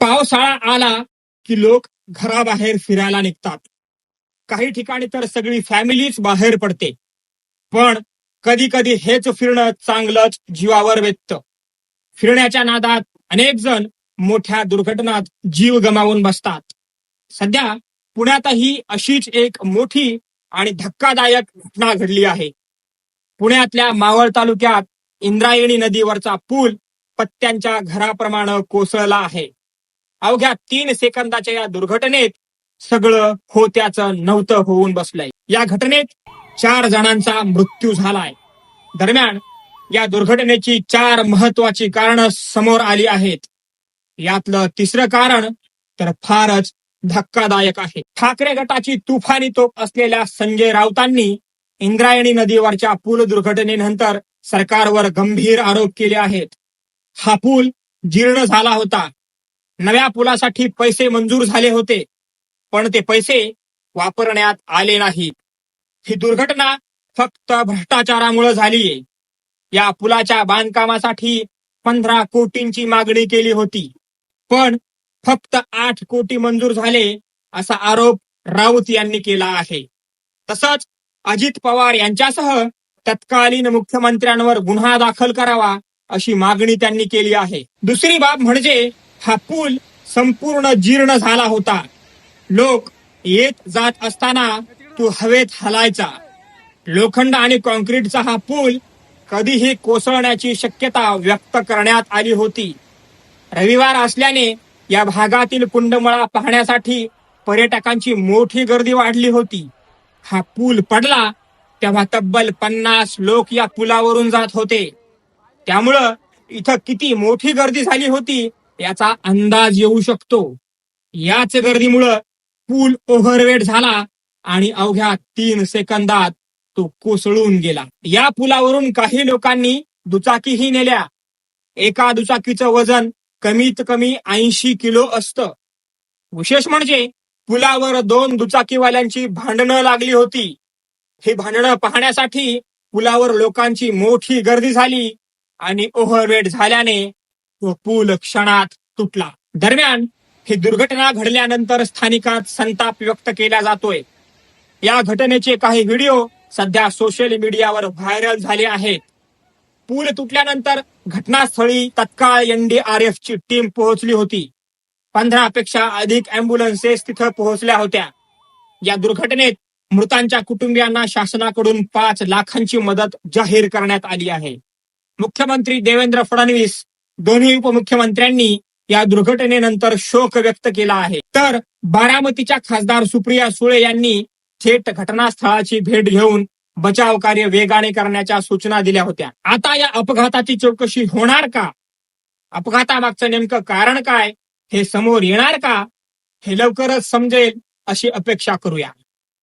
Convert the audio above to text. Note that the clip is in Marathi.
पावसाळा आला की लोक घराबाहेर फिरायला निघतात. काही ठिकाणी तर सगळी फॅमिलीच बाहेर पडते. पण कधी कधी हेच फिरणं चांगलंच जीवावर वेधतं. फिरण्याच्या नादात अनेक जण मोठ्या दुर्घटनात जीव गमावून बसतात. सध्या पुण्यातही अशीच एक मोठी आणि धक्कादायक घटना घडली आहे. पुण्यातल्या मावळ तालुक्यात इंद्रायणी नदीवरचा पूल पत्त्यांच्या घराप्रमाणे कोसळला आहे. अवघ्या तीन सेकंदाच्या या दुर्घटनेत सगळं होत्याचं नव्हतं होऊन बसलंय. या घटनेत चार जणांचा मृत्यू झालाय. दरम्यान या दुर्घटनेची चार महत्वाची कारण समोर आली आहेत. यातलं तिसरं कारण तर फारच धक्कादायक आहे. ठाकरे गटाची तुफानी तोप असलेल्या संजय राऊतांनी इंद्रायणी नदीवरच्या पूल दुर्घटनेनंतर सरकारवर गंभीर आरोप केले आहेत. हा पूल जीर्ण झाला होता. नव्या पुलासाठी पैसे मंजूर झाले होते पण ते पैसे वापरण्यात आले नाहीत ही दुर्घटना फक्त भ्रष्टाचारामुळे झालीये. या पुलाच्या बांधकामासाठी पंधरा कोटींची मागणी केली होती पण फक्त आठ कोटी मंजूर झाले असा आरोप राऊत यांनी केला आहे. तसंच अजित पवार यांच्यासह तत्कालीन मुख्यमंत्र्यांवर गुन्हा दाखल करावा अशी मागणी त्यांनी केली आहे. दुसरी बाब म्हणजे हा पूल संपूर्ण जीर्ण झाला होता. लोक येत जात असताना तो हवेत हलायचा. लोखंड आणि कॉन्क्रीटचा हा पूल कधीही कोसळण्याची शक्यता व्यक्त करण्यात आली होती. रविवार असल्याने या भागातील कुंडमळा पाहण्यासाठी पर्यटकांची मोठी गर्दी वाढली होती. हा पूल पडला तेव्हा तब्बल पन्नास लोक या पुलावरून जात होते. त्यामुळं इथं किती मोठी गर्दी झाली होती याचा अंदाज येऊ शकतो. याच गर्दीमुळं पूल ओव्हरवेट झाला आणि अवघ्या तीन सेकंदात तो कोसळून गेला. या पुलावरून काही लोकांनी दुचाकीही नेल्या. एका दुचाकीचं वजन कमीत कमी ऐंशी किलो असतं. विशेष म्हणजे पुलावर दोन दुचाकीवाल्यांची भांडणं लागली होती. हे भांडणं पाहण्यासाठी पुलावर लोकांची मोठी गर्दी झाली आणि ओव्हरवेट झाल्याने व पूल क्षणात तुटला. दरम्यान ही दुर्घटना घडल्यानंतर स्थानिकात संताप व्यक्त केला जातोय. या घटनेचे काही व्हिडिओ सध्या सोशल मीडियावर व्हायरल झाले आहेत. पूल तुटल्यानंतर घटनास्थळी तत्काळ एनडीआरएफ ची टीम पोहोचली होती. पंधरा पेक्षा अधिक अँब्युलन्सेस तिथं पोहोचल्या होत्या. या दुर्घटनेत मृतांच्या कुटुंबियांना शासनाकडून पाच लाखांची मदत जाहीर करण्यात आली आहे. मुख्यमंत्री देवेंद्र फडणवीस दोन्ही उपमुख्यमंत्र्यांनी या दुर्घटनेनंतर शोक व्यक्त केला आहे. तर बारामतीच्या खासदार सुप्रिया सुळे यांनी थेट घटनास्थळाची भेट घेऊन बचाव कार्य वेगाने करण्याच्या सूचना दिल्या होत्या. आता या अपघाताची चौकशी होणार का? अपघातामागचं नेमकं कारण काय? हे समोर येणार का? हे लवकरच समजेल अशी अपेक्षा करूया.